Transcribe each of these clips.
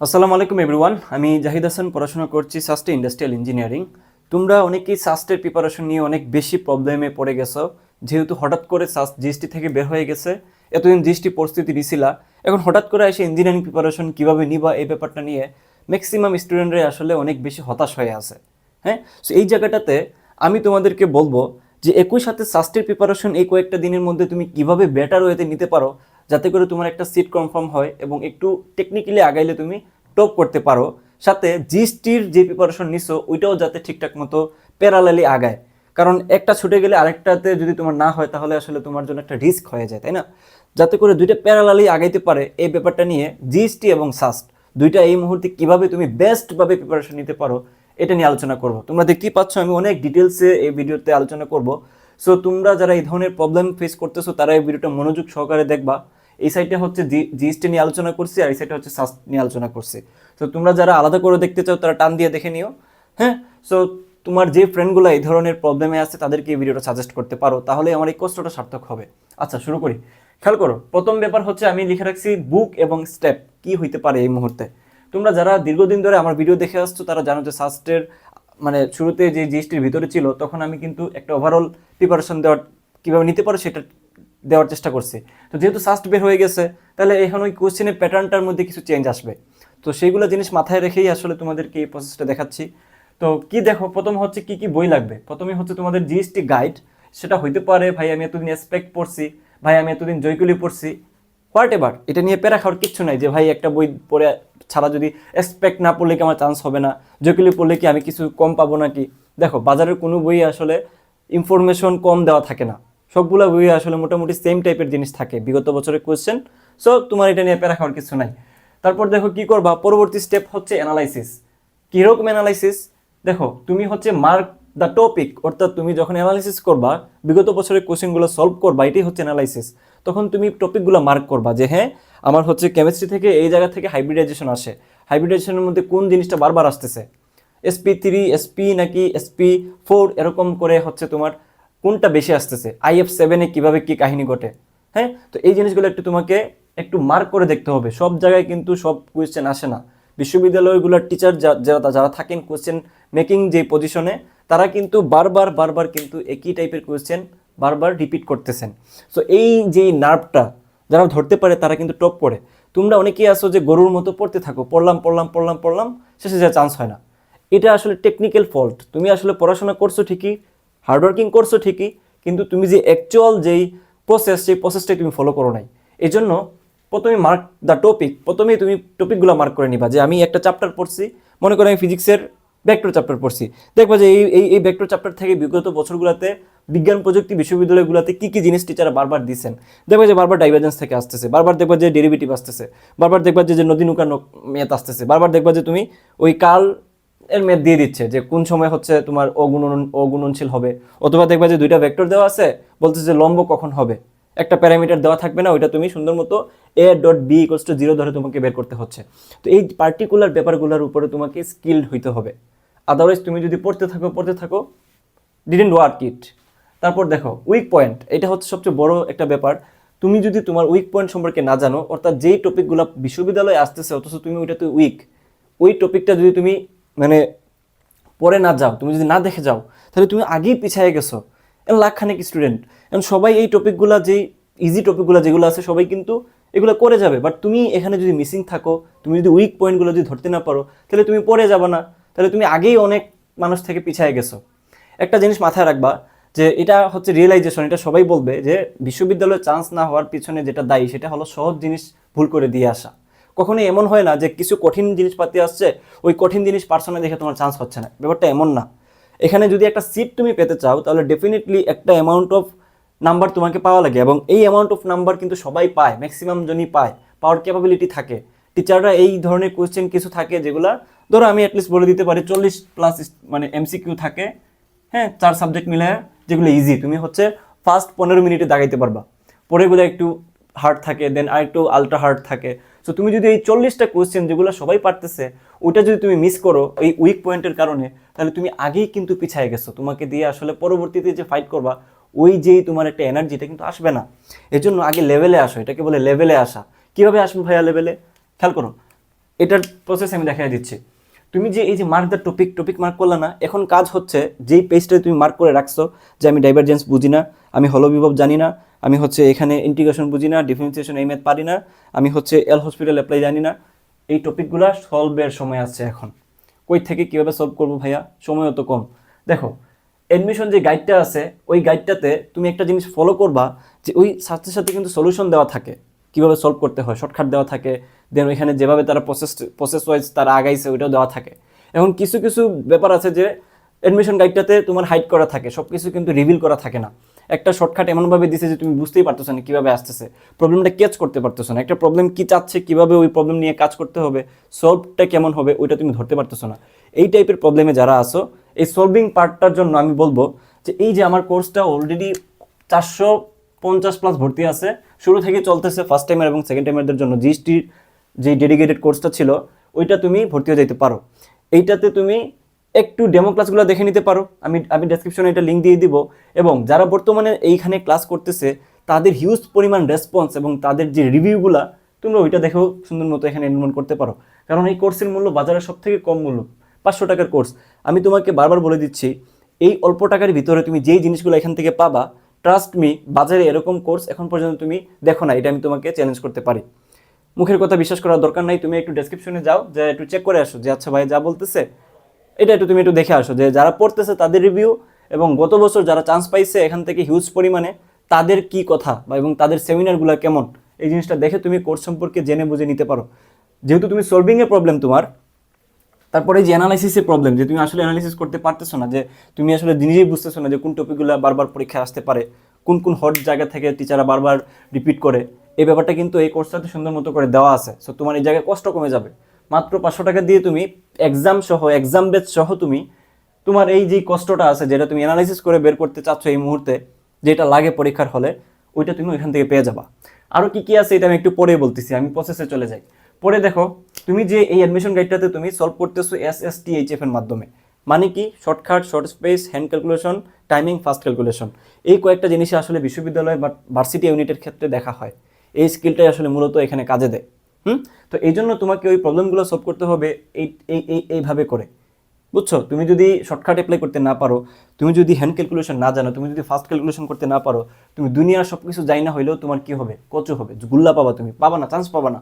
আসসালামু আলাইকুম এভরিওয়ান আমি জাহিদ হাসান, পড়াশোনা করছি সাস্টে ইন্ডাস্ট্রিয়াল ইঞ্জিনিয়ারিং তোমরা অনেকেই সাস্টের প্রিপারেশন নিয়ে অনেক বেশি প্রবলেমে পড়ে গেছো। যেহেতু হঠাৎ করে সাস্ট জিএসটি থেকে বের হয়ে গেছে, এতদিন জিএসটি পরিস্থিতি নিছিলা। এখন হঠাৎ করে এসে ইঞ্জিনিয়ারিং প্রিপারেশন কীভাবে নিবা এই ব্যাপারটা নিয়ে ম্যাক্সিমাম স্টুডেন্টরাই আসলে অনেক বেশি হতাশ হয়ে আছে। হ্যাঁ? সো এই জায়গাটাতে আমি তোমাদেরকে বলব যে একই সাথে সাস্টের প্রিপারেশন এই কয়েকটা দিনের মধ্যে তুমি কীভাবে বেটার ওয়েতে নিতে পারো যাতে করে তোমার একটা সিট কনফার্ম হয় এবং একটু টেকনিক্যালি আগাইলে তুমি টপ করতে পারো। সাথে জিএসটির যে প্রিপারেশন নিছো, ওইটাও যাতে ঠিকঠাক মতো প্যারালালি আগায়। কারণ একটা ছুটে গেলে আরেকটাতে যদি তোমার না হয়, তাহলে আসলে তোমার জন্য একটা রিস্ক হয়ে যায়, তাই না? যাতে করে দুইটা প্যারালালি আগাইতে পারে এই ব্যাপারটা নিয়ে জিএসটি এবং সাস্ট দুইটা এই মুহূর্তে কীভাবে তুমি বেস্টভাবে প্রিপারেশন নিতে পারো, এটা নিয়ে আলোচনা করব। তোমরা দেখতেই পাচ্ছ, আমি অনেক ডিটেলসে এই ভিডিওতে আলোচনা করব। সো তোমরা যারা এই ধরনের প্রবলেম ফেস করতেছো, তারা এই ভিডিওটা মনোযোগ সহকারে দেখবা। এই সাইডটা হচ্ছে জিএসটি নিয়ে আলোচনা করছি আর এই সাইডটা হচ্ছে সাস্ট নিয়ে আলোচনা করছি। তো তোমরা যারা আলাদা করে দেখতে চাও, তারা টান দিয়ে দেখে নিও। হ্যাঁ? সো তোমার যে ফ্রেন্ডগুলো এই ধরনের প্রবলেমে আছে, তাদেরকে এই ভিডিওটা সাজেস্ট করতে পারো। তাহলে আমার এই কষ্টটা সার্থক হবে। আচ্ছা শুরু করি। খেয়াল করো, প্রথম ব্যাপার হচ্ছে আমি লিখে রাখছি বুক এবং স্টেপ কি হইতে পারে এই মুহূর্তে? তোমরা যারা দীর্ঘদিন ধরে আমার ভিডিও দেখে আসছো, তারা জানো যে সাস্টের মানে শুরুতে যে জিএসটির ভিতরে ছিল, তখন আমি কিন্তু একটা ওভারঅল প্রিপারেশন দেওয়ার কীভাবে নিতে পারো, সেটা দেওয়ার চেষ্টা করছি। তো যেহেতু সাস্ট বের হয়ে গেছে, তাহলে এখন ওই কোশ্চেনের প্যাটার্নটার মধ্যে কিছু চেঞ্জ আসবে। তো সেইগুলো জিনিস মাথায় রেখেই আসলে তোমাদেরকে এই প্রসেসটা দেখাচ্ছি। তো কি দেখো, প্রথম হচ্ছে কি কি বই লাগবে? প্রথমে হচ্ছে তোমাদের জিএসটি গাইড সেটা হইতে পারে, ভাই, আমি এতদিন এসপেক্ট পড়ছি, ভাই, আমি এতদিন জয়কুলি পড়ছি। হোয়াট এভার এটা নিয়ে প্যারা খাওয়ার কিচ্ছু নাই যে, ভাই, একটা বই পড়ে ছাড়া যদি এক্সপেক্ট না পড়লে কি আমার চান্স হবে না? জয়কুলি পড়লে কি আমি কিছু কম পাবো নাকি? দেখো, বাজারের কোনো বই আসলে ইনফরমেশন কম দেওয়া থাকে না। সবগুলো বই আসলে মোটামুটি সেম টাইপের জিনিস থাকে, বিগত বছরের কোয়েশ্চেন সো তোমার এটা নিয়ে প্যারা খাওয়ার কিছু নাই। তারপর দেখো কি করবা? পরবর্তী স্টেপ হচ্ছে অ্যানালাইসিস কীরকম অ্যানালাইসিস দেখো, তুমি হচ্ছে মার্ক দ্য টপিক অর্থাৎ তুমি যখন অ্যানালাইসিস করবা, বিগত বছরের কোশ্চেনগুলো সলভ করবা, এটাই হচ্ছে অ্যানালাইসিস তখন তুমি টপিকগুলো মার্ক করবা যে হ্যাঁ আমার হচ্ছে কেমিস্ট্রি থেকে এই জায়গা থেকে হাইব্রিডাইজেশন আসে। হাইব্রিডাইজেশনের মধ্যে কোন জিনিসটা বারবার আসতেছে? এসপি থ্রি এসপি নাকি এসপি ফোর এরকম করে হচ্ছে তোমার কোনটা বেশি আসতেছে? আইএফ সেভেনে কীভাবে কী কাহিনী ঘটে? হ্যাঁ? তো এই জিনিসগুলো একটু তোমাকে একটু মার্ক করে দেখতে হবে। সব জায়গায় কিন্তু সব কোয়েশ্চেন আসে না। বিশ্ববিদ্যালয়গুলোর টিচার যারা যারা থাকেন কোয়েশ্চেন মেকিং যে পজিশনে তারা কিন্তু বারবার বারবার কিন্তু একই টাইপের কোয়েশ্চেন বারবার রিপিট করতেছেন। সো এই যে নার্ভটা যারা ধরতে পারে তারা কিন্তু টপ করে তোমরা অনেকেই আসো যে গরুর মতো পড়তে থাকো। পড়লাম পড়লাম পড়লাম পড়লাম, শেষে যা চান্স হয় না। এটা আসলে টেকনিক্যাল ফল্ট তুমি আসলে পড়াশোনা করছ ঠিকই হার্ডওয়ার্কিং করছ ঠিকই, কিন্তু তুমি যে অ্যাকচুয়াল যেই প্রসেস সেই প্রসেসটাই তুমি ফলো করো নাই। এই জন্য প্রথমে মার্ক দ্য টপিক প্রথমেই তুমি টপিকগুলো মার্ক করে নিবা যে আমি একটা চ্যাপ্টার পড়ছি, মনে করো আমি ফিজিক্সের ভেক্টর চ্যাপ্টার পড়ছি। দেখবা যে এই এই এই ভেক্টর চ্যাপ্টার থেকে বিগত বছরগুলোতে বিজ্ঞান প্রযুক্তি বিশ্ববিদ্যালয়গুলোতে কী কী জিনিস টিচাররা বারবার দিচ্ছেন দেখবা যে বারবার ডাইভার্জেন্স থেকে আসতেছে, বারবার দেখবা যে ডেরিভেটিভ আসতেছে, বারবার দেখবা যে নদী নৌকা মেয়াদ আসতেছে, বারবার দেখবা যে তুমি ওই কাল এর মেয়াদ দিয়ে দিচ্ছে যে কোন সময় হচ্ছে তোমার অগুণন অগুণনশীল হবে। অথবা দেখবা যে দুইটা ভেক্টর দেওয়া আছে, বলতেছে যে লম্ব কখন হবে। একটা প্যারামিটার দেওয়া থাকবে না, ওইটা তুমি সুন্দর মতো A dot B equals to zero ধরে তোমাকে বের করতে হচ্ছে। তো এই পার্টিকুলার ব্যাপারগুলোর উপরে তোমাকে স্কিল্ড হইতে হবে। আদারওয়াইজ তুমি যদি পড়তে থাকো পড়তে থাকো ডিডেন্ট ওয়ার্ক ইট তারপর দেখো উইক পয়েন্ট এটা হচ্ছে সবচেয়ে বড় একটা ব্যাপার। তুমি যদি তোমার উইক পয়েন্ট সম্পর্কে না জানো, অর্থাৎ যেই টপিকগুলো বিশ্ববিদ্যালয়ে আসতেছে, অথচ তুমি ওইটাতে উইক ওই টপিকটা যদি তুমি মানে পরে না যাও, তুমি যদি না দেখে যাও, তাহলে তুমি আগেই পিছিয়ে গেছো। লাখখানেক স্টুডেন্ট এখন সবাই এই টপিকগুলো যেই ইজি টপিকগুলো যেগুলো আছে, সবাই কিন্তু এগুলো করে যাবে। বাট তুমি এখানে যদি মিসিং থাকো, তুমি যদি উইক পয়েন্টগুলো যদি ধরতে না পারো, তাহলে তুমি পরে যাবে না। তাহলে তুমি আগেই অনেক মানুষ থেকে পিছিয়ে গেছো। একটা জিনিস মাথায় রাখবা যে এটা হচ্ছে রিয়েলাইজেশন এটা সবাই বলবে যে বিশ্ববিদ্যালয়ে চান্স না হওয়ার পিছনে যেটা দায়ী, সেটা হলো সহজ জিনিস ভুল করে দিয়ে আসা। কখনোই এমন হয় না যে কিছু কঠিন জিনিসপাতি আসছে, ওই কঠিন জিনিস পার্সোনাল দেখে তোমার চান্স হচ্ছে না। ব্যাপারটা এমন না। এখানে যদি একটা সিট তুমি পেতে চাও, তাহলে ডেফিনেটলি একটা অ্যামাউন্ট অফ নাম্বার তোমাকে পাওয়া লাগে এবং এই অ্যামাউন্ট অফ নাম্বার কিন্তু সবাই পায় ম্যাক্সিমাম জনই পায় পাওয়ার ক্যাপাবিলিটি থাকে। টিচাররা এই ধরনের কোয়েশ্চেন কিছু থাকে যেগুলা, ধরো আমি অ্যাটলিস্ট বলে দিতে পারি চল্লিশ প্লাস মানে এমসিকিউ থাকে হ্যাঁ চার সাবজেক্ট মিলে যেগুলো ইজি তুমি হচ্ছে ফার্স্ট পনেরো মিনিটে দাগাইতে পারবা। পরেগুলো একটু হার্ড থাকে দেন আর একটু আলট্রা হার্ড থাকে। সো তুমি যদি এই চল্লিশটা কোয়েশ্চেন যেগুলো সবাই পারতেছে, ওইটা যদি তুমি মিস করো, এই উইক পয়েন্টের কারণে, তাহলে তুমি আগেই কিন্তু পিছিয়ে গেছো। তোমাকে দিয়ে আসলে পরবর্তীতে যে ফাইট করবা, ওই যেই তোমার একটা এনার্জিটা কিন্তু আসবে না। এর জন্য আগে লেভেলে আসো, এটাকে বলে লেভেলে আসা। কীভাবে আসবে ভাইয়া লেভেলে খেয়াল করো, এটার প্রসেস আমি দেখাই দিচ্ছি। তুমি যে এই যে mark the topic topic mark করলে না, এখন কাজ হচ্ছে যেই পেজটা তুমি মার্ক করে রাখছো, যে আমি ডাইভারজেন্স বুঝি না, আমি হলো বিভব জানি না, আমি হচ্ছে এখানে ইন্টিগ্রেশন বুঝি না ডিফারেন্সিয়েশন এই ম্যাথ পারি না, আমি হচ্ছে এল হসপিটাল অ্যাপ্লাই জানি না, এই টপিকগুলো সলভের সময় আছে এখন। কই থেকে কীভাবে সলভ করব ভাইয়া? সময়ও তো কম। দেখো অ্যাডমিশন যে গাইডটা আছে, ওই গাইডটাতে তুমি একটা জিনিস ফলো করবা, যে ওই সাথে সাথে কিন্তু সলিউশন দেওয়া থাকে। কীভাবে সলভ করতে হয় শর্টকাট দেওয়া থাকে দেন ওইখানে যেভাবে তারা প্রসেস প্রসেস ওয়াইজ তারা আগাইছে, ওইটাও দেওয়া থাকে। এখন কিছু কিছু ব্যাপার আছে যে অ্যাডমিশন গাইডটাতে তোমার হাইড করা থাকে সব কিছু কিন্তু রিভিল করা থাকে না। একটা শর্টকাট এমনভাবে দিছে যে তুমি বুঝতেই পারতেছো না কীভাবে আসতেছে প্রবলেমটা ক্যাচ করতে পারতেছো না। একটা প্রবলেম কী চাচ্ছে, কীভাবে ওই প্রবলেম নিয়ে কাজ করতে হবে সলভটা কেমন হবে, ওইটা তুমি ধরতে পারতেছো না। এই টাইপের প্রবলেমে যারা আসো এই সলভিং পার্টটার জন্য আমি বলব যে এই যে আমার কোর্সটা অলরেডি চারশো পঞ্চাশ প্লাস ভর্তি আছে শুরু থেকে চলতেছে ফার্স্ট টাইমের এবং সেকেন্ড টাইমারদের জন্য জিএসটির যে ডেডিকেটেড কোর্সটা ছিল, ওইটা তুমি ভর্তি হয়ে যেতে পারো। এইটাতে তুমি একটু ডেমো ক্লাসগুলো দেখে নিতে পারো। আমি আমি ডেসক্রিপশনে এটা লিঙ্ক দিয়ে দিব। এবং যারা বর্তমানে এইখানে ক্লাস করতেছে, তাদের হিউজ পরিমাণ রেসপন্স এবং তাদের যে রিভিউগুলা তোমরা ওইটা দেখেও সুন্দর মতো এখানে এনরোল করতে পারো। কারণ এই কোর্সের মূল্য বাজারে সব থেকে কম মূল্য, পাঁচশো টাকার কোর্স আমি তোমাকে বারবার বলে দিচ্ছি, এই অল্প টাকার ভিতরে তুমি যেই জিনিসগুলো এখান থেকে পাবা ট্রাস্ট মি বাজারে এরকম কোর্স এখন পর্যন্ত তুমি দেখো না, এটা আমি তোমাকে চ্যালেঞ্জ করতে পারি। মুখের কথা বিশ্বাস করার দরকার নাই, তুমি একটু ডেসক্রিপশনে যাও, যে একটু চেক করে আসো, যে আচ্ছা ভাই যা বলতেছে, এটা একটু তুমি একটু দেখে আসো, যে যারা পড়তেছে তাদের রিভিউ এবং গত বছর যারা চান্স পাইছে এখান থেকে হিউজ পরিমাণে, তাদের কি কথা বা এবং তাদের সেমিনারগুলো কেমন, এই জিনিসটা দেখে তুমি কোর্স সম্পর্কে জেনে বুঝে নিতে পারো। যেহেতু তুমি সলভিংয়ের প্রবলেম তোমার তারপরে যে অ্যানালাইসিসের প্রবলেম যে তুমি আসলে অ্যানালাইসিস করতে পারতেছো না, যে তুমি আসলে নিজেই বুঝতেছো না যে কোন টপিকগুলো বারবার পরীক্ষায় আসতে পারে, কোন কোন হট জায়গা থেকে টিচাররা বারবার রিপিট করে, এই ব্যাপারটা কিন্তু এই কোর্সটাতে সুন্দর মতো করে দেওয়া আছে। সো তোমার এই জায়গায় কষ্ট কমে যাবে। মাত্র পাঁচশো টাকা দিয়ে তুমি এক্সাম সহ এক্সাম বেচ সহ তুমি, তোমার এই যে কষ্টটা আছে, যেটা তুমি অ্যানালাইসিস করে বের করতে চাচ্ছ এই মুহূর্তে, যেটা লাগে পরীক্ষার হলে, ওইটা তুমি ওইখান থেকে পেয়ে যাবা। আরও কি কি আছে এটা আমি একটু পরে বলতেছি, আমি প্রসেসে চলে যাই। পরে দেখো তুমি যে এই অ্যাডমিশন গাইডটাতে তুমি সলভ করতেছো S S T H F এর মাধ্যমে মানে কি? Shortcut short space hand calculation timing fast calculation এই কয়েকটা জিনিসই আসলে বিশ্ববিদ্যালয় বা ভার্সিটি ইউনিটের ক্ষেত্রে দেখা হয়। এই স্কিলটাই আসলে মূলত এখানে কাজে দেয়। হুম? তো এই জন্য তোমাকে ওই প্রবলেমগুলো সলভ করতে হবে এই এই এই, এইভাবে করে। বুঝছ? তুমি যদি শর্টকাট অ্যাপ্লাই করতে না পারো, তুমি যদি হ্যান্ড ক্যালকুলেশন না জানো, তুমি যদি ফাস্ট ক্যালকুলেশন করতে না পারো, তুমি দুনিয়ার সব কিছু যাই না হইলেও তোমার কি হবে? কচু হবে। গুল্লা পাবা তুমি। পাবা না চান্স পাবা না।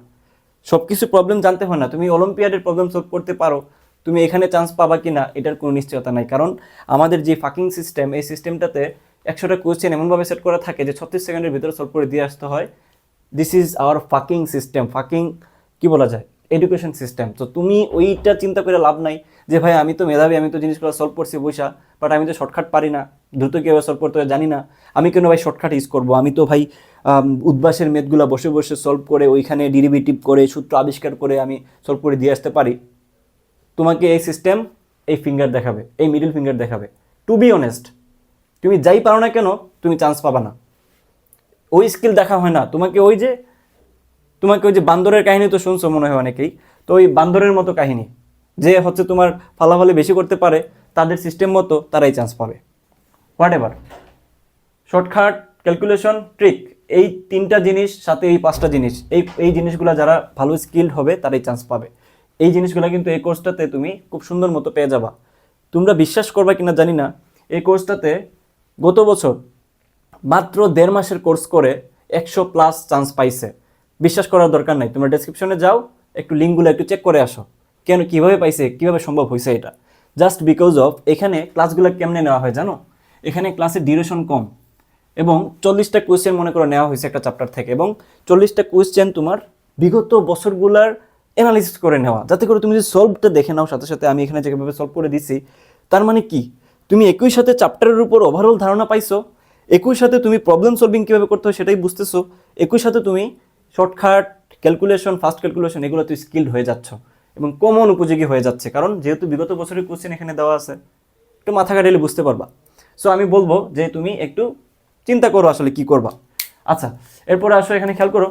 সব কিছু প্রবলেম জানতে হয় না। তুমি অলিম্পিয়াডের প্রবলেম সলভ করতে পারো। তুমি এখানে চান্স পাবা কি না এটার কোনো নিশ্চয়তা নাই। কারণ আমাদের যে ফাকিং সিস্টেম এই সিস্টেমটাতে একশোটা কোয়েশ্চেন এমনভাবে সেট করা থাকে যে ছত্রিশ সেকেন্ডের ভিতরে সলভ করে দিয়ে আসতে হয়। This is our fucking system fucking কি বলা যায়? এডুকেশন সিস্টেম তো তুমি ওইটা চিন্তা করে লাভ নাই যে, ভাই, আমি তো মেধাবী, আমি তো জিনিসগুলো সলভ করছি বৈশা বাট আমি তো শর্টকাট পারি না। দ্রুত কীভাবে সলভ করতে জানি না। আমি কেন ভাই শর্টকাট ইউজ করব? আমি তো ভাই উদ্বাসের মেথগুলো বসে বসে সলভ করে ওইখানে ডিরিভেটিভ করে, সূত্র আবিষ্কার করে আমি সলভ করে দিয়ে আসতে পারি। তোমাকে এই সিস্টেম এই ফিঙ্গার দেখাবে, এই মিডিল ফিঙ্গার দেখাবে। টু বি অনেস্ট তুমি যাই পারো না কেন, তুমি চান্স পাবা না। ওই স্কিল দেখা হয় না। তোমাকে ওই যে তোমাকে ওই যে বান্দরের কাহিনী তো শুনছো মনে হয় অনেকেই, তো ওই বান্দরের মতো কাহিনী, যে হচ্ছে তোমার ফালাফালি বেশি করতে পারে, তাদের সিস্টেম মতো তারাই চান্স পাবে। Whatever shortcut calculation trick এই তিনটা জিনিস, সাথে এই পাঁচটা জিনিস, এই এই জিনিসগুলো যারা ভালো স্কিল্ড হবে, তারাই চান্স পাবে। এই জিনিসগুলো কিন্তু এই কোর্সটাতে তুমি খুব সুন্দর মতো পেয়ে যাবা। তোমরা বিশ্বাস করবা কিনা জানি না, এই কোর্সটাতে গত বছর মাত্র দেড় মাসের কোর্স করে একশো প্লাস চান্স পাইছে। বিশ্বাস করার দরকার নাই। তোমরা ডেসক্রিপশনে যাও, একটু লিঙ্কগুলো একটু চেক করে আসো। কেন, কীভাবে পাইছে, কীভাবে সম্ভব হয়েছে এটা? জাস্ট বিকজ অফ এখানে ক্লাসগুলো কেমনে নেওয়া হয় জানো? এখানে ক্লাসের ডিউরেশন কম এবং চল্লিশটা কোয়েশ্চেন মনে করো নেওয়া হয়েছে একটা চ্যাপ্টার থেকে এবং চল্লিশটা কোয়েশ্চেন তোমার বিগত বছরগুলার অ্যানালিসিস করে নেওয়া। যাতে করে তুমি যদি সলভটা দেখে নাও, সাথে সাথে আমি এখানে যেভাবে সলভ করে দিছি, তার মানে কি? তুমি একই সাথে চ্যাপ্টারের উপর ওভারঅল ধারণা পাইছো, একই সাথে তুমি প্রবলেম সলভিং কীভাবে করতে হয় সেটাই বুঝতেছো, একই সাথে তুমি শর্টকাট ক্যালকুলেশন ফাস্ট ক্যালকুলেশন এগুলো তুই স্কিল্ড হয়ে যাচ্ছ। এবং কমন উপযোগী হয়ে যাচ্ছে, কারণ যেহেতু বিগত বছরের কোশ্চেন এখানে দেওয়া আছে, একটু মাথা কাটাইলে বুঝতে পারবা। সো আমি বলব যে তুমি একটু চিন্তা করো আসলে কি করবা। আচ্ছা এরপরে আসো এখানে খেয়াল করো।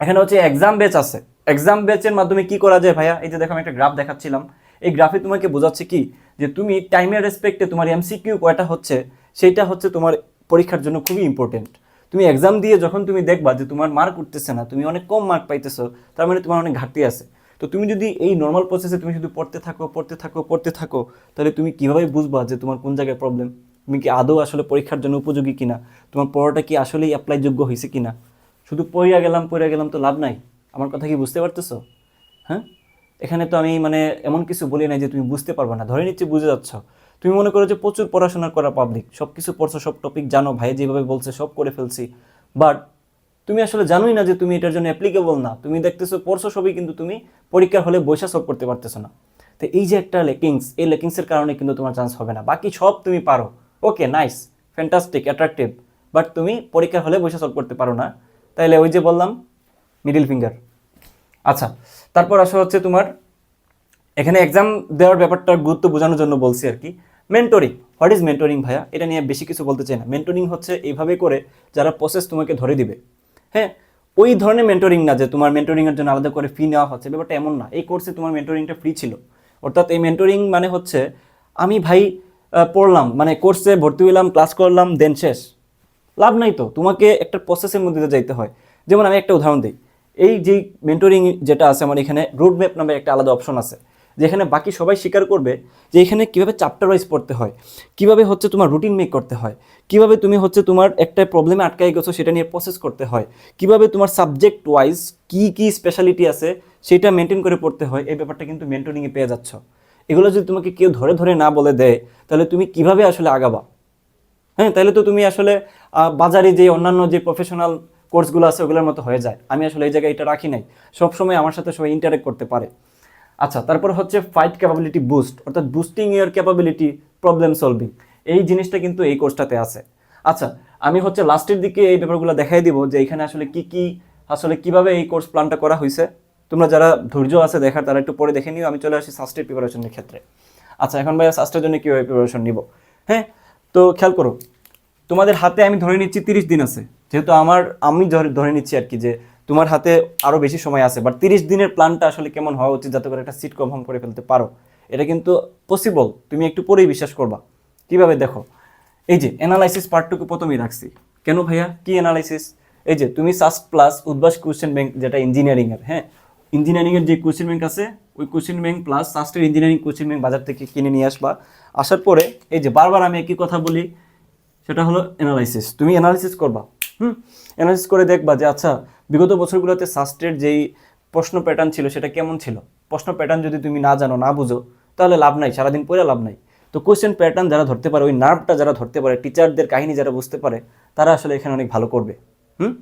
এখানে হচ্ছে এক্সাম বেচ আছে। এক্সাম বেচের মাধ্যমে কি করা যায় ভাইয়া? এই যে দেখো, আমি একটা গ্রাফ দেখাচ্ছিলাম। এই গ্রাফে তোমাকে বোঝাচ্ছে কি? যে তুমি টাইমের রেসপেক্টে তোমার এমসিকিউ কয়টা হচ্ছে? সেইটা হচ্ছে তোমার পরীক্ষার জন্য খুবই ইম্পর্টেন্ট তুমি এক্সাম দিয়ে যখন তুমি দেখবা যে তোমার মার্ক উঠতেছে না, তুমি অনেক কম মার্ক পাইতেছো, তার মানে তোমার অনেক ঘাটতি আছে। তো তুমি যদি এই নর্মাল প্রসেসে তুমি শুধু পড়তে থাকো পড়তে থাকো পড়তে থাকো, তাহলে তুমি কীভাবে বুঝবা যে তোমার কোন জায়গায় প্রবলেম তুমি কি আদৌ আসলে পরীক্ষার জন্য উপযোগী কিনা? তোমার পড়াটা কি আসলেই অ্যাপ্লাই যোগ্য হয়েছে কিনা? শুধু পড়িয়া গেলাম পড়িয়া গেলাম তো লাভ নাই। আমার কথা কি বুঝতে পারতেছো? হ্যাঁ? এখানে তো আমি মানে এমন কিছু বলি নাই যে তুমি বুঝতে পারবে না। ধরে নিচ্ছি বুঝে যাচ্ছ। তুমি মনে করো যে প্রচুর পড়াশোনা করা পাবলিক সব কিছু পড়ছো, সব টপিক জানো, ভাই যেভাবে বলছে সব করে ফেলছি। বাট তুমি আসলে জানোই না যে তুমি এটার জন্য অ্যাপ্লিকেবল না। তুমি দেখতেছো, পড়ছো সবই, কিন্তু তুমি পরীক্ষার হলে বৈশা সলভ করতে পারতেছো না। তো এই যে একটা লেকিংস এই লেকিংসের কারণে কিন্তু তোমার চান্স হবে না। বাকি সব তুমি পারো। Okay nice fantastic attractive but তুমি পরীক্ষার হলে বৈশা সলভ করতে পারো না। তাইলে ওই যে বললাম মিডিল ফিঙ্গার আচ্ছা তারপর আসা হচ্ছে তোমার, এখানে এক্সাম দেওয়ার ব্যাপারটা গুরুত্ব বোঝানোর জন্য বলছি আর কি। মেন্টরিং হোয়াট ইজ মেন্টরিং ভাইয়া? এটা নিয়ে বেশি কিছু বলতে চাই না। মেন্টরিং হচ্ছে এইভাবে করে যারা প্রসেস তোমাকে ধরে দিবে। হ্যাঁ? ওই ধরনের মেন্টরিং না যে তোমার মেন্টরিংয়ের জন্য আলাদা করে ফি নেওয়া হচ্ছে। ব্যাপারটা এমন না। এই কোর্সে তোমার মেন্টরিংটা ফ্রি ছিল। অর্থাৎ এই মেন্টরিং মানে হচ্ছে, আমি ভাই পড়লাম মানে কোর্সে ভর্তি হইলাম ক্লাস করলাম দেন শেষ। লাভ নাই তো। তোমাকে একটা প্রসেসের মধ্যে যাইতে হয়। যেমন আমি একটা উদাহরণ দিই। এই যে মেন্টরিং যেটা আছে আমার এখানে রোড ম্যাপ নামে একটা আলাদা অপশন আছে। যেখানে বাকি সবাই স্বীকার করবে যে এখানে কীভাবে চ্যাপ্টার ওয়াইজ পড়তে হয়, কীভাবে হচ্ছে তোমার রুটিন মেক করতে হয়, কীভাবে তুমি হচ্ছে তোমার একটা প্রবলেমে আটকাই গেছো সেটা নিয়ে প্রসেস করতে হয়, কীভাবে তোমার সাবজেক্ট ওয়াইজ কী কী স্পেশালিটি আছে সেটা মেনটেন করে পড়তে হয়, এই ব্যাপারটা কিন্তু মেনটেনিংয়ে পেয়ে যাচ্ছ। এগুলো যদি তোমাকে কেউ ধরে ধরে না বলে দেয়, তাহলে তুমি কীভাবে আসলে আগাবা? হ্যাঁ তাহলে তো তুমি আসলে বাজারে যে অন্যান্য যে প্রফেশনাল কোর্সগুলো আছে ওগুলোর মতো হয়ে যায়। আমি আসলে এই জায়গায় এটা রাখি নাই। সবসময় আমার সাথে সবাই ইন্টারেক্ট করতে পারে। আচ্ছা তারপর হচ্ছে ফাইট ক্যাপাবিলিটি বুস্ট অর্থাৎ boosting year capability problem solving এই জিনিসটা কিন্তু এই কোর্সটাতে আছে। আচ্ছা আমি হচ্ছে লাস্টের দিকে এই ব্যাপারগুলো দেখাই দিব যে এখানে আসলে কি কি, আসলে কীভাবে এই কোর্স প্ল্যানটা করা হয়েছে তোমরা যারা ধৈর্য আছে দেখার, তারা একটু পরে দেখে নিও, আমি চলে আসি সাস্টের প্রিপারেশনের ক্ষেত্রে। আচ্ছা এখন ভাই সাস্টের জন্য কীভাবে প্রিপারেশন নিব? হ্যাঁ তো খেয়াল করো, তোমাদের হাতে আমি ধরে নিচ্ছি তিরিশ দিন আছে। যেহেতু আমার, আমি ধরে ধরে নিচ্ছি আর কি যে তোমার হাতে আরও বেশি সময় আছে বাট তিরিশ দিনের প্ল্যানটা আসলে কেমন হওয়া উচিত যাতে করে একটা সিট কনফার্ম করে ফেলতে পারো? এটা কিন্তু পসিবল তুমি একটু পরেই বিশ্বাস করবা। কীভাবে দেখো? এই যে অ্যানালাইসিস পার্টটুকু প্রথমেই রাখছি। কেন ভাইয়া? কি অ্যানালাইসিস এই যে তুমি SUST plus Udvash question bank যেটা ইঞ্জিনিয়ারিংয়ের হ্যাঁ? ইঞ্জিনিয়ারিংয়ের যে কোয়েশ্চেন ব্যাংক আছে, ওই কোয়েশ্চেন ব্যাংক প্লাস সাস্টের ইঞ্জিনিয়ারিং কোয়েশ্চেন ব্যাংক বাজার থেকে কিনে নিয়ে আসবা। আসার পরে এই যে বারবার আমি একই কথা বলি, সেটা হলো অ্যানালাইসিস তুমি অ্যানালাইসিস করবা। হুম? অ্যানালাইসিস করে দেখবা যে আচ্ছা বিগত বছরগুলোতে সাস্টের যেই প্রশ্ন প্যাটার্ন ছিল, সেটা কেমন ছিল? প্রশ্ন প্যাটার্ন যদি তুমি না জানো, না বুঝো, তাহলে লাভ নাই, সারাদিন পরে লাভ নাই। তো কোয়েশ্চেন প্যাটার্ন যারা ধরতে পারে, ওই নার্ভটা যারা ধরতে পারে টিচারদের কাহিনী যারা বুঝতে পারে, তারা আসলে এখানে অনেক ভালো করবে। হুম?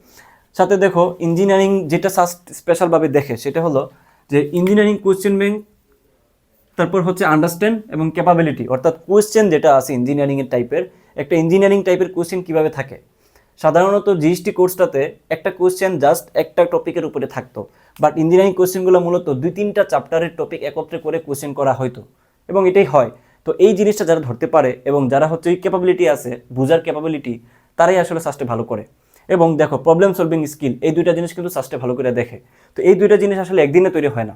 সাথে দেখো ইঞ্জিনিয়ারিং যেটা সাস্ট স্পেশালভাবে দেখে, সেটা হলো যে ইঞ্জিনিয়ারিং কোয়েশ্চেন ব্যাংক তারপর হচ্ছে আন্ডারস্ট্যান্ড এবং ক্যাপাবিলিটি অর্থাৎ কোয়েশ্চেন যেটা আছে ইঞ্জিনিয়ারিংয়ের টাইপের একটা ইঞ্জিনিয়ারিং টাইপের কোয়েশ্চেন কীভাবে থাকে? সাধারণত জিএসটি কোর্সটাতে একটা কোয়েশ্চেন জাস্ট একটা টপিকের উপরে থাকতো। বাট ইঞ্জিনিয়ারিং কোয়েশ্চেনগুলো মূলত দুই তিনটা চ্যাপ্টারের টপিক একত্রে করে কোয়েশ্চেন করা হয়তো। এবং এটাই হয়। তো এই জিনিসটা যারা ধরতে পারে এবং যারা হচ্ছে ক্যাপাবিলিটি আছে, বুঝার ক্যাপাবিলিটি তারাই আসলে সাস্টে ভালো করে। এবং দেখো প্রবলেম সলভিং স্কিল এই দুইটা জিনিস কিন্তু সাস্টে ভালো করে দেখে। তো এই দুইটা জিনিস আসলে একদিনে তৈরি হয় না।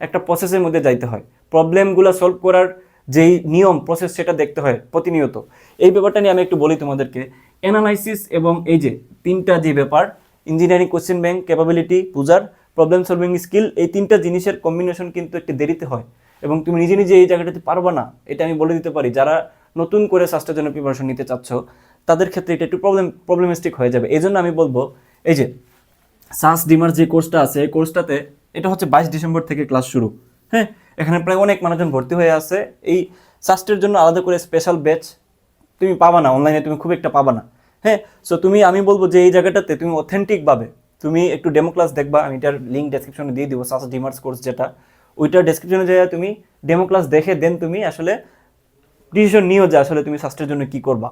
একটা প্রসেসের মধ্যে যাইতে হয়। প্রবলেমগুলো সলভ করার যেই নিয়ম প্রসেস সেটা দেখতে হয় প্রতিনিয়ত। এই ব্যাপারটা নিয়ে আমি একটু বলি তোমাদেরকে। অ্যানালাইসিস এবং এই যে তিনটা যে ব্যাপার ইঞ্জিনিয়ারিং কোশ্চেন ব্যাংক ক্যাপাবিলিটি পূজার প্রবলেম সলভিং স্কিল এই তিনটা জিনিসের কম্বিনেশন কিন্তু একটু দেরিতে হয়। এবং তুমি নিজে নিজে এই জায়গাটাতে পারবা না, এটা আমি বলে দিতে পারি। যারা নতুন করে স্বাস্থ্যের জন্য প্রিপারেশন নিতে চাচ্ছ, তাদের ক্ষেত্রে এটা একটু প্রবলেম প্রবলেমিস্টিক হয়ে যাবে। এই জন্য আমি বলব, এই যে সাস ডিমার যে কোর্সটা আছে, এই কোর্সটাতে এটা হচ্ছে বাইশ ডিসেম্বর থেকে ক্লাস শুরু। হ্যাঁ এখানে প্রায় অনেক মানুষজন ভর্তি হয়ে আছে। এই সাস্টের জন্য আলাদা করে স্পেশাল ব্যাচ তুমি পাবা না অনলাইনে তুমি খুব একটা পাবা না। হ্যাঁ সো তুমি, আমি বলব যে এই জায়গাটাতে তুমি অথেন্টিকভাবে তুমি একটু ডেমো ক্লাস দেখবা, আমি এটার লিঙ্ক ডেসক্রিপশনে দিয়ে দিব সাস ডিমার্স কোর্স যেটা। ওইটার ডেসক্রিপশনে যাই তুমি ডেমো ক্লাস দেখে দেন তুমি আসলে ডিসিশন নিও যে আসলে তুমি স্বাস্থ্যের জন্য কি করবা।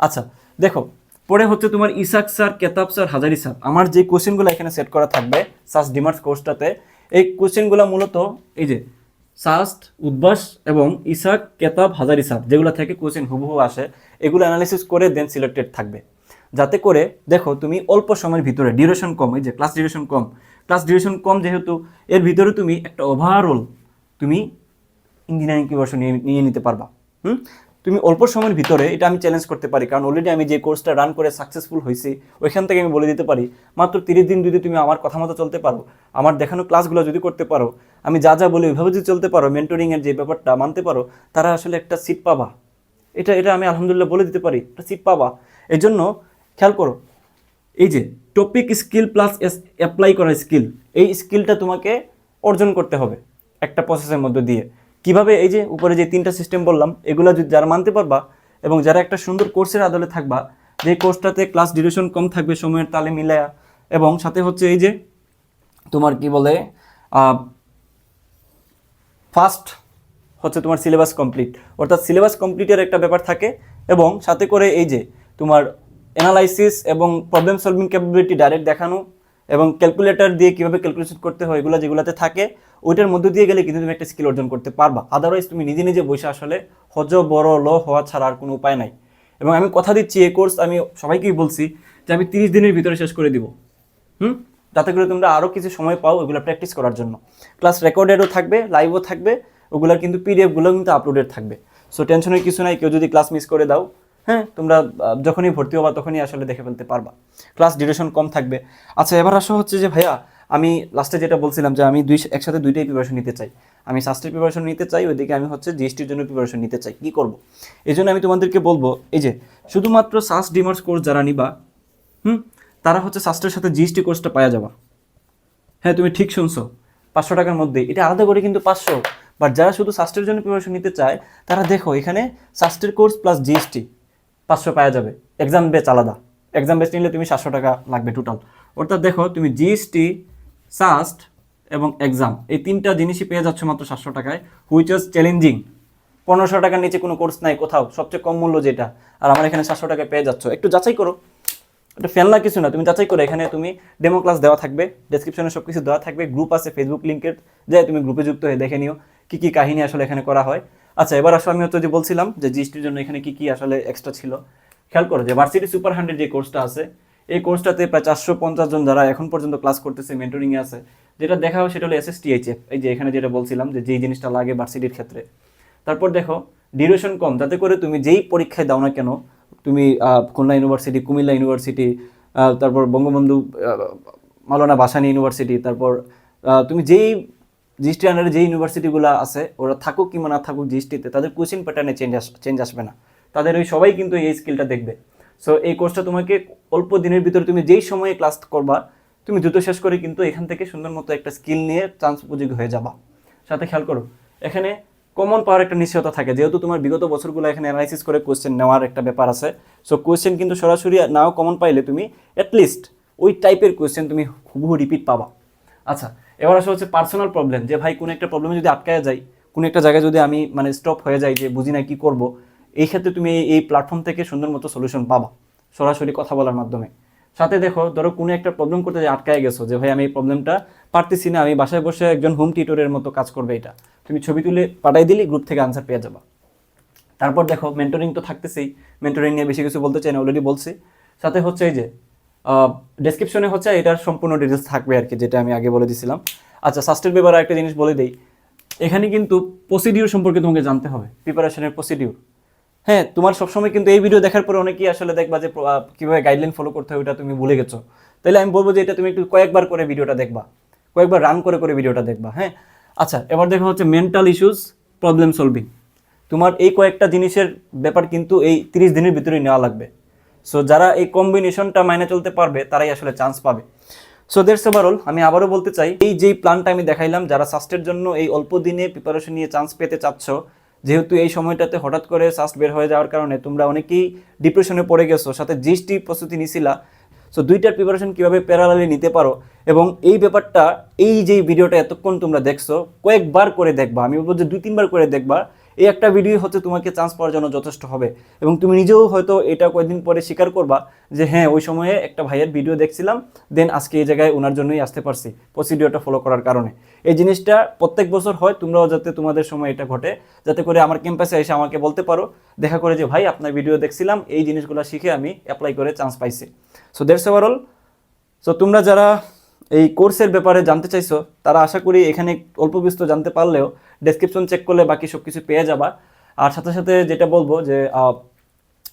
আচ্ছা দেখো, পরে হচ্ছে তোমার Ishak sir, Ketab sir, Hazari sir. আমার যে কোশ্চেনগুলো এখানে সেট করা থাকবে সাস ডিমার্স কোর্সটাতে এই কোশ্চেনগুলো মূলত এই যে সাস্ট উদ্বাস এবং ইসাক, কেতাব, হাজারি স্যার, যেগুলো থেকে কোশ্চেন হুবহু আসে এগুলো অ্যানালিসিস করে দেন সিলেক্টেড থাকবে। যাতে করে দেখো তুমি অল্প সময়ের ভিতরে ডিউরেশন কম, এই যে ক্লাস ডিউরেশন কম ক্লাস ডিউরেশন কম যেহেতু এর ভিতরে তুমি একটা ওভারঅল তুমি ইঞ্জিনিয়ারিং নিয়ে নিয়ে নিতে পারবা। হুম? তুমি অল্প সময়ের ভিতরে এটা আমি চ্যালেঞ্জ করতে পারি, কারণ অলরেডি আমি যে কোর্সটা রান করে সাকসেসফুল হয়েছি, ওইখান থেকে আমি বলে দিতে পারি, মাত্র তিরিশ দিন যদি তুমি আমার কথা মতো চলতে পারো, আমার দেখানো ক্লাসগুলো যদি করতে পারো, আমি যা যা বলি ওইভাবে যদি চলতে পারো মেন্টরিংয়ের যে ব্যাপারটা মানতে পারো, তারা আসলে একটা সিট পাবা। এটা এটা আমি আলহামদুলিল্লাহ বলে দিতে পারি। একটা সিট পাবা। এই জন্য খেয়াল করো, এই যে টপিক স্কিল প্লাস অ্যাপ্লাই করা স্কিল এই স্কিলটা তোমাকে অর্জন করতে হবে একটা প্রসেসের মধ্যে দিয়ে। কীভাবে এই যে উপরে যে তিনটা সিস্টেম বললাম, এগুলো যদি যারা মানতে পারবা এবং যারা একটা সুন্দর কোর্সের আদলে থাকবা, যে কোর্সটাতে ক্লাস ডিউরেশন কম থাকবে, সময়ের তালে মিলায়া এবং সাথে হচ্ছে এই যে তোমার কি বলে ফার্স্ট হচ্ছে তোমার সিলেবাস কমপ্লিট অর্থাৎ সিলেবাস কমপ্লিটের একটা ব্যাপার থাকে এবং সাথে করে এই যে তোমার অ্যানালাইসিস এবং প্রবলেম সলভিং ক্যাপাবিলিটি ডাইরেক্ট দেখানো এবং ক্যালকুলেটর দিয়ে কীভাবে ক্যালকুলেশন করতে হয় এগুলো যেগুলোতে থাকে, ওইটার মধ্যে দিয়ে গেলে কিন্তু তুমি একটা স্কিল অর্জন করতে পারবা। আদারওয়াইজ তুমি নিজে নিজে বসে আসলে হজ, বড়, ল হওয়া ছাড়া আর কোনো উপায় নাই। এবং আমি কথা দিচ্ছি, এই কোর্স আমি সবাইকেই বলছি যে আমি তিরিশ দিনের ভিতরে শেষ করে দিব। হুম? যাতে করে তোমরা আরও কিছু সময় পাও এগুলো প্র্যাকটিস করার জন্য। ক্লাস রেকর্ডেডও থাকবে লাইভও থাকবে। ওগুলোর কিন্তু পিডিএফগুলো কিন্তু আপলোডেড থাকবে। সো টেনশনের কিছু নাই, কেউ যদি ক্লাস মিস করে দাও হ্যাঁ তোমরা যখনই ভর্তি হবা, তখনই আসলে দেখে ফেলতে পারবা। ক্লাস ডিউরেশন কম থাকবে। আচ্ছা এবার আসা হচ্ছে যে, ভাইয়া, আমি লাস্টে যেটা বলছিলাম যে, আমি দুই, একসাথে দুইটাই প্রিপারেশন নিতে চাই। আমি শাস্ত্রের প্রিপারেশন নিতে চাই, ওইদিকে আমি হচ্ছে জিএসটির জন্য প্রিপারেশন নিতে চাই। কী করব? এই জন্য আমি তোমাদেরকে বলব, এই যে, শুধুমাত্র সাস ডিমার্স কোর্স যারা নিবা, হুম, তারা হচ্ছে শাস্ত্রের সাথে জিএসটি কোর্সটা পাওয়া যাবা। হ্যাঁ তুমি ঠিক শুনছো। পাঁচশো টাকার মধ্যে এটা আলাদা করে কিন্তু পাঁচশো। বাট যারা শুধু শাস্ত্রের জন্য প্রিপারেশন নিতে চায়, তারা দেখো, এখানে শাস্ত্রের কোর্স প্লাস জিএসটি পাঁচশো পাওয়া যাবে। এক্সাম বেচ আলাদা। এক্সাম বেচ নিলে তুমি সাতশো টাকা লাগবে টোটাল অর্থাৎ দেখো, তুমি জিএসটি সাস্ট এবং এক্সাম এই তিনটা জিনিসই পেয়ে যাচ্ছ মাত্র সাতশো টাকায় হুইচ ওয়াজ চ্যালেঞ্জিং পনেরোশো টাকার নিচে কোনো কোর্স নাই কোথাও, সবচেয়ে কম মূল্য যেটা। আর আমার এখানে সাতশো টাকায় পেয়ে যাচ্ছ। একটু যাচাই করো। এটা ফেলনা কিছু না। তুমি যাচাই করো এখানে তুমি ডেমো ক্লাস দেওয়া থাকবে ডেসক্রিপশনে সব কিছু দেওয়া থাকবে গ্রুপ আছে ফেসবুক লিঙ্কের যে তুমি গ্রুপে যুক্ত হয়ে দেখে নিও কী কী কাহিনী আসলে এখানে করা হয়। আচ্ছা এবার আসলে আমি হচ্ছে যে বলছিলাম যে জিএসটির জন্য এখানে কী কী আসলে এক্সট্রা ছিল। খেয়াল করো যে ভার্সিটি সুপার হান্ড্রেড যে কোর্সটা আছে, এই কোর্সটাতে প্রায় চারশো পঞ্চাশ জন যারা এখন পর্যন্ত ক্লাস করতেছে মেন্টরিংয়ে আছে, যেটা দেখা হয় সেটা হলো এসএসটিএইচএফ এই যে এখানে যেটা বলছিলাম যে যেই জিনিসটা লাগে ভার্সিটির ক্ষেত্রে। তারপর দেখো ডিউরেশন কম, যাতে করে তুমি যেই পরীক্ষায় দাও না কেন তুমি খুলনা ইউনিভার্সিটি কুমিল্লা ইউনিভার্সিটি তারপর বঙ্গবন্ধু আহ, মাওলানা ভাসানী ইউনিভার্সিটি তারপর তুমি যেই জিএসটি আন্ডারে যেই ইউনিভার্সিটিগুলো আছে ওরা থাকুক কিংবা না থাকুক জিএসটিতে তাদের কোচিং প্যাটার্নে চেঞ্জ আস চেঞ্জ আসবে না। তাদের ওই সবাই কিন্তু এই স্কিলটা দেখবে। সো এই কোর্সটা তোমাকে অল্প দিনের ভিতরে তুমি যেই সময়ে ক্লাস করবা তুমি দ্রুত শেষ করে কিন্তু এখান থেকে সুন্দর মতো একটা স্কিল নিয়ে চান্স উপযোগী হয়ে যাবা। সাথে খেয়াল করো এখানে কমন পাওয়ার একটা নিশ্চয়তা থাকে। যেহেতু তোমার বিগত বছরগুলো এখানে অ্যানালাইসিস করে কোয়েশ্চেন নেওয়ার একটা ব্যাপার আছে। সো কোয়েশ্চেন কিন্তু সরাসরি নাও কমন পাইলে তুমি অ্যাটলিস্ট ওই টাইপের কোয়েশ্চেন তুমি হুবহু রিপিট পাবা। আচ্ছা এবার আসলে হচ্ছে পার্সোনাল প্রবলেম যে ভাই, কোনো একটা প্রবলেমে যদি আটকায় যাই কোনো একটা জায়গায় যদি আমি মানে স্টপ হয়ে যাই যে বুঝি না কি করব, এই ক্ষেত্রে তুমি এই- প্ল্যাটফর্ম থেকে সুন্দর মতো সলিউশন পাবা, সরাসরি কথা বলার মাধ্যমে। সাথে দেখো, ধরো কোনো একটা প্রবলেম করতে যে আটকায় গেছো, যে ভাই, আমি এই প্রবলেমটা পারতেছি না, আমি বাসায় বসে একজন হোম টিউটরের মতো কাজ করবে এটা। তুমি ছবি তুলে পাঠাই দিলি গ্রুপ থেকে আনসার পেয়ে যাবা। তারপর দেখো মেন্টরিং তো থাকতেছেই। মেন্টরিং নিয়ে বেশি কিছু বলতে চাই না অলরেডি বলছি। সাথে হচ্ছে এই যে ডেসক্রিপশনে হচ্ছে এটার সম্পূর্ণ ডিটেলস থাকবে আর কি, যেটা আমি আগে বলে দিছিলাম। আচ্ছা সাস্টের ব্যাপারে একটা জিনিস বলে দেই। এখানে কিন্তু প্রসিডিউর সম্পর্কে তোমাকে জানতে হবে প্রিপারেশনের প্রসিডিউর হ্যাঁ তোমার সবসময় কিন্তু এই ভিডিও দেখার পরে অনেকেই আসলে দেখবা যে কীভাবে গাইডলাইন ফলো করতে হয়, ওটা তুমি ভুলে গেছো। তাহলে আমি বলব যে এটা তুমি একটু কয়েকবার করে ভিডিওটা দেখবা। কয়েকবার রান করে করে ভিডিওটা দেখবা হ্যাঁ? আচ্ছা এবার দেখো হচ্ছে মেন্টাল ইস্যুস প্রবলেম সলভিং তোমার এই কয়েকটা জিনিসের ব্যাপার কিন্তু এই তিরিশ দিনের ভিতরেই নেওয়া লাগবে। সো যারা এই কম্বিনেশনটা মাইনে চলতে পারবে, তারাই আসলে চান্স পাবে। সো দেড়স ওভারঅল আমি আবারও বলতে চাই, এই যেই প্ল্যানটা আমি দেখাইলাম, যারা সাস্টের জন্য এই অল্প দিনে প্রিপারেশন নিয়ে চান্স পেতে চাচ্ছ, যেহেতু এই সময়টাতে হঠাৎ করে সাস্ট বের হয়ে যাওয়ার কারণে তোমরা অনেকেই ডিপ্রেশনে পড়ে গেছো, সাথে জিএসটি প্রস্তুতি নিছিলা সো দুইটার প্রিপারেশন কীভাবে প্যারালালি নিতে পারো? এবং এই ব্যাপারটা, এই যে ভিডিওটা এতক্ষণ তোমরা দেখছ, কয়েকবার করে দেখবা, আমি বলব যে দুই, তিনবার করে দেখবা, এই একটা ভিডিও হচ্ছে তোমাকে চান্স পাওয়ার জন্য যথেষ্ট হবে। এবং তুমি নিজেও হয়তো এটা কয়েকদিন পরে স্বীকার করবা যে হ্যাঁ ওই সময়ে একটা ভাইয়ের ভিডিও দেখছিলাম দেন আজকে এই জায়গায় ওনার জন্যই আসতে পারছি প্রসিডিওটা ফলো করার কারণে। এই জিনিসটা প্রত্যেক বছর হয়, তোমরাও যাতে তোমাদের সময় এটা ঘটে, যাতে করে আমার ক্যাম্পাসে এসে আমাকে বলতে পারো, দেখা করে যে, ভাই, আপনার ভিডিও দেখছিলাম, এই জিনিসগুলো শিখে আমি অ্যাপ্লাই করে চান্স পাইছি। সো দেড়স ওভারঅল সো তোমরা যারা এই কোর্সের ব্যাপারে জানতে চাইছো, তারা আশা করি এখানে অল্প বিস্তর জানতে পারলেও ডেসক্রিপশন চেক করলে বাকি সব কিছু পেয়ে যাবা। আর সাথে সাথে যেটা বলব যে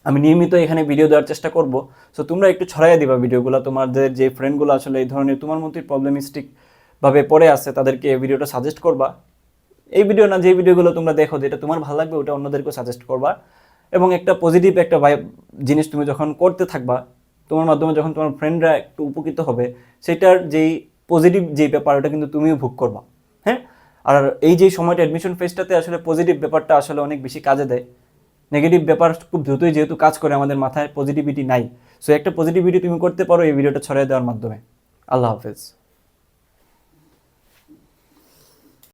আমি নিয়মিত এখানে ভিডিও দেওয়ার চেষ্টা করব। সো তোমরা একটু ছড়াইয়া দিবা ভিডিওগুলো তোমাদের যে ফ্রেন্ডগুলো আসলে এই ধরনের তোমার মতোই প্রবলেমিস্টিক ভাবে পড়ে আছে, তাদেরকে এই ভিডিওটা সাজেস্ট করবা। এই ভিডিও না, যে ভিডিওগুলো তোমরা দেখো, যেটা তোমার ভালো লাগবে, ওটা অন্যদেরকে সাজেস্ট করবা। এবং একটা পজিটিভ একটা জিনিস তুমি যখন করতে থাকবা তোমার মাধ্যমে যখন তোমার ফ্রেন্ডরা একটু উপকৃত হবে, সেটার যেই পজিটিভ যেই ব্যাপার ওটা কিন্তু তুমিও ভোগ করবা হ্যাঁ? আর এই যে সময়টা অ্যাডমিশন ফেজটাতে আসলে পজিটিভ ব্যাপারটা আসলে অনেক বেশি কাজে দেয়। নেগেটিভ ব্যাপার খুব দ্রুতই যেহেতু কাজ করে আমাদের মাথায় পজিটিভিটি নাই। সো একটা পজিটিভিটি তুমি করতে পারো এই ভিডিওটা ছড়িয়ে দেওয়ার মাধ্যমে। আল্লাহ হাফেজ।